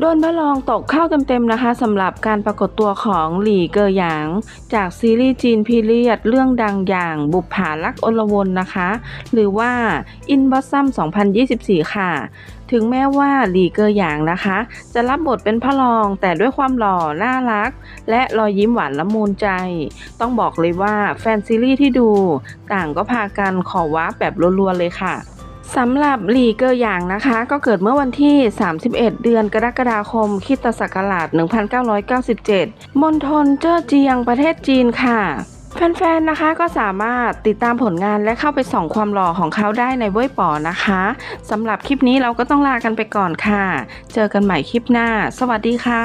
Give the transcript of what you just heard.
โดนพระรองตกเข้าเต็มๆนะคะสำหรับการปรากฏตัวของหลี่เกอหยาง จากซีรีส์จีนพีเรียดเรื่องดังอย่างบุปผาลักอลวนนะคะ หรือว่า In b o s s o m 2024 ค่ะ ถึงแม้ว่าหลี่เกอหยางนะคะ จะรับบทเป็นพระรองแต่ด้วยความหล่อน่ารัก และรอยยิ้มหวานละมุนใจ ต้องบอกเลยว่าแฟนซีรีส์ที่ดู ต่างก็พากันขอว้าแบบรัวๆเลยค่ะ สำหรับหลีเกอร์หยางนะคะ ก็เกิดเมื่อวันที่ 31 เดือนกรกฎาคมคิตศักราช 1997 มณฑลเจ้อเจียงประเทศจีนค่ะ แฟนๆ นะคะก็สามารถติดตามผลงานและเข้าไปส่องความหล่อของเขาได้ในเว้ยป๋อนะคะสำหรับคลิปนี้เราก็ต้องลากันไปก่อนค่ะ เจอกันใหม่คลิปหน้า สวัสดีค่ะ